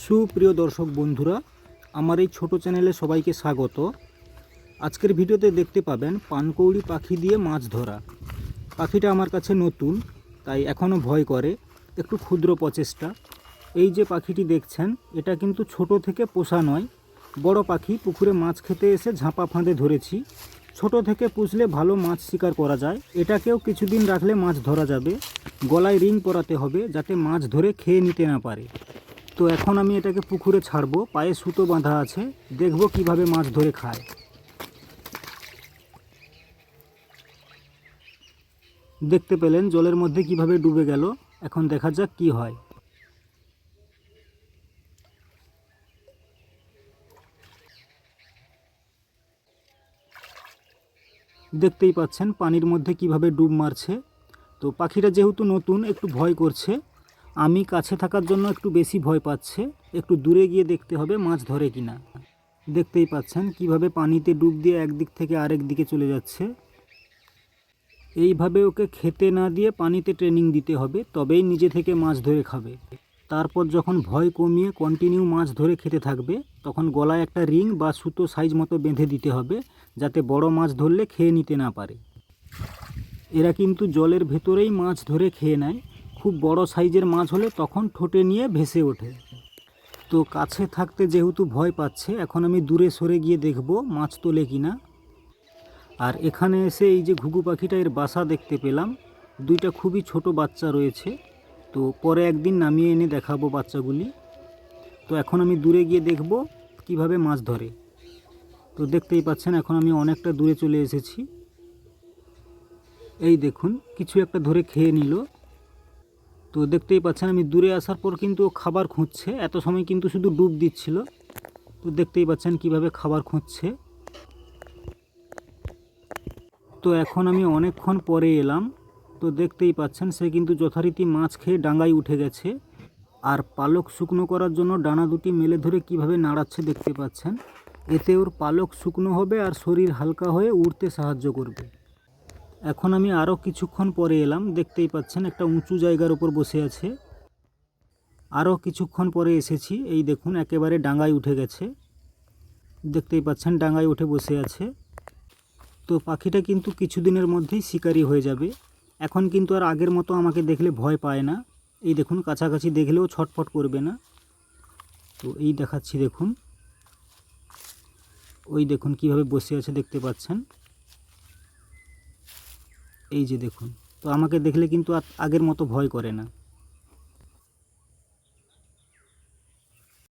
সুপ্রিয় দর্শক বন্ধুরা, আমার এই ছোট চ্যানেলে সবাইকে স্বাগত। আজকের ভিডিওতে দেখতে পাবেন পানকৌড়ি পাখি দিয়ে মাছ ধরা। পাখিটা আমার কাছে নতুন, তাই এখনও ভয় করে, একটু ক্ষুদ্র প্রচেষ্টা। এই যে পাখিটি দেখছেন, এটা কিন্তু ছোট থেকে পোষা নয়, বড় পাখি, পুকুরে মাছ খেতে এসে ঝাঁপা ফাঁদে ধরেছি। ছোট থেকে পুষলে ভালো মাছ শিকার করা যায়, এটাকেও কিছুদিন রাখলে মাছ ধরা যাবে। গলায় রিং পরাতে হবে, যাতে মাছ ধরে খেয়ে নিতে না পারে। তো এখন আমি এটাকে পুকুরে ছাড়বো, পায়ে সুতো বাঁধা আছে, দেখব কীভাবে মাছ ধরে খায়। দেখতে পেলেন জলের মধ্যে কীভাবে ডুবে গেল, এখন দেখা যাক কি হয়। দেখতেই পাচ্ছেন পানির মধ্যে কীভাবে ডুব মারছে। তো পাখিটা যেহেতু নতুন, একটু ভয় করছে। আমি কাছে থাকার জন্য একটু বেশি ভয় পাচ্ছে, একটু দূরে গিয়ে দেখতে হবে মাছ ধরে কিনা। দেখতেই পাচ্ছেন কীভাবে পানিতে ডুব দিয়ে একদিক থেকে আরেক দিকে চলে যাচ্ছে। এইভাবে ওকে খেতে না দিয়ে পানিতে ট্রেনিং দিতে হবে, তবেই নিজে থেকে মাছ ধরে খাবে। তারপর যখন ভয় কমিয়ে কন্টিনিউ মাছ ধরে খেতে থাকবে, তখন গলায় একটা রিং বা সুতো সাইজ মতো বেঁধে দিতে হবে, যাতে বড় মাছ ধরলে খেয়ে নিতে না পারে। এরা কিন্তু জলের ভেতরেই মাছ ধরে খেয়ে নেয়। খুব বড় সাইজের মাছ হলে তখন ঠোঁটে নিয়ে ভেসে ওঠে। তো কাছে থাকতে যেহেতু ভয় পাচ্ছে, এখন আমি দূরে সরে গিয়ে দেখব মাছ তোলে কি না আর এখানে এসে এই যে ঘুঘু পাখিটা, এর বাসা দেখতে পেলাম। দুইটা খুবই ছোট বাচ্চা রয়েছে। তো পরে একদিন নামিয়ে এনে দেখাবো বাচ্চাগুলি। তো এখন আমি দূরে গিয়ে দেখব কীভাবে মাছ ধরে। তো দেখতেই পাচ্ছেন, এখন আমি অনেকটা দূরে চলে এসেছি। এই দেখুন, কিছু একটা ধরে খেয়ে নিল। তো দেখতেই পাচ্ছেন, আমি দূরে আসার পর কিন্তু খাবার খুঁজছে। এত সময় কিন্তু শুধু ডুব দিচ্ছিল। তো দেখতেই পাচ্ছেন কীভাবে খাবার খুঁজছে। তো এখন আমি অনেকক্ষণ পরে এলাম। তো দেখতেই পাচ্ছেন, সে কিন্তু যথারীতি মাছ খেয়ে ডাঙায় উঠে গেছে। আর পালক শুকনো করার জন্য ডানা দুটি মেলে ধরে কীভাবে নাড়াচ্ছে দেখতে পাচ্ছেন। এতে ওর পালক শুকনো হবে আর শরীর হালকা হয়ে উড়তে সাহায্য করবে। এখন আমি আরও কিছুক্ষণ পরে এলাম। দেখতেই পাচ্ছেন একটা উঁচু জায়গার উপর বসে আছে। আরও কিছুক্ষণ পরে এসেছি। এই দেখুন, একেবারে ডাঙ্গায় উঠে গেছে। দেখতেই পাচ্ছেন, ডাঙ্গায় উঠে বসে আছে। তো পাখিটা কিন্তু কিছুদিনের মধ্যেই শিকারি হয়ে যাবে। এখন কিন্তু আর আগের মতো আমাকে দেখলে ভয় পায় না। এই দেখুন, কাছাকাছি দেখলেও ছটফট করবে না। তো এই দেখাচ্ছি, দেখুন। ওই দেখুন, কীভাবে বসে আছে, দেখতে পাচ্ছেন। এই যে দেখুন তো আমাকে দেখলে কিন্তু আগের মতো ভয় করে না।